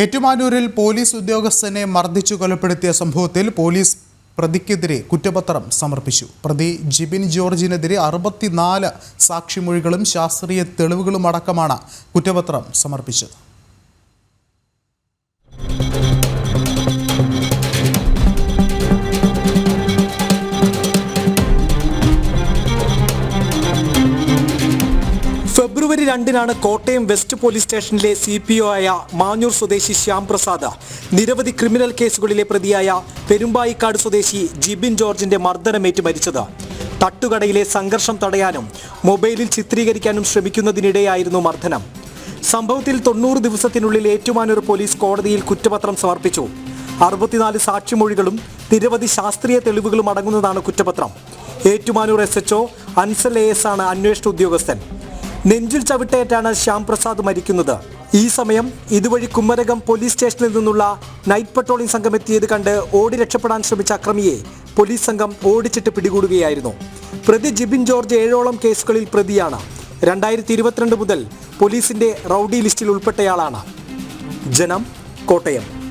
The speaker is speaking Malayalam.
ഏറ്റുമാനൂരിൽ പോലീസ് ഉദ്യോഗസ്ഥനെ മർദ്ദിച്ചു കൊലപ്പെടുത്തിയ സംഭവത്തിൽ പോലീസ് പ്രതിക്കെതിരെ കുറ്റപത്രം സമർപ്പിച്ചു. പ്രതി ജിബിൻ ജോർജിനെതിരെ അറുപത്തിനാല് സാക്ഷിമൊഴികളും ശാസ്ത്രീയ തെളിവുകളും അടക്കമാണ് കുറ്റപത്രം സമർപ്പിച്ചത്. ഫെബ്രുവരി രണ്ടിനാണ് കോട്ടയം വെസ്റ്റ് പോലീസ് സ്റ്റേഷനിലെ സി പി ഒ ആയ മാഞ്ഞൂർ സ്വദേശി ശ്യാം പ്രസാദ് നിരവധി ക്രിമിനൽ കേസുകളിലെ പ്രതിയായ പെരുമ്പായിക്കാട് സ്വദേശി ജിബിൻ ജോർജിന്റെ മർദ്ദനമേറ്റ് മരിച്ചത്. തട്ടുകടയിലെ സംഘർഷം തടയാനും മൊബൈലിൽ ചിത്രീകരിക്കാനും ശ്രമിക്കുന്നതിനിടെയായിരുന്നു മർദ്ദനം. സംഭവത്തിൽ തൊണ്ണൂറ് ദിവസത്തിനുള്ളിൽ ഏറ്റുമാനൂർ പോലീസ് കോടതിയിൽ കുറ്റപത്രം സമർപ്പിച്ചു. അറുപത്തിനാല് സാക്ഷിമൊഴികളും നിരവധി ശാസ്ത്രീയ തെളിവുകളും അടങ്ങുന്നതാണ് കുറ്റപത്രം. Ettumanoor S H O Ansal A S ആണ് അന്വേഷണ ഉദ്യോഗസ്ഥൻ. നെഞ്ചിൽ ചവിട്ടേറ്റാണ് ശ്യാം പ്രസാദ് മരിക്കുന്നത്. ഈ സമയം ഇതുവഴി കുമ്മരകം പോലീസ് സ്റ്റേഷനിൽ നിന്നുള്ള നൈറ്റ് പട്രോളിംഗ് സംഘം എത്തിയത് കണ്ട് ഓടി രക്ഷപ്പെടാൻ ശ്രമിച്ച അക്രമിയെ പോലീസ് സംഘം ഓടിച്ചിട്ട് പിടികൂടുകയായിരുന്നു. പ്രതി ജിബിൻ ജോർജ് ഏഴോളം കേസുകളിൽ പ്രതിയാണ്. രണ്ടായിരത്തി ഇരുപത്തിരണ്ട് മുതൽ പോലീസിന്റെ റൌഡി ലിസ്റ്റിൽ ഉൾപ്പെട്ടയാളാണ്. ജനം കോട്ടയം.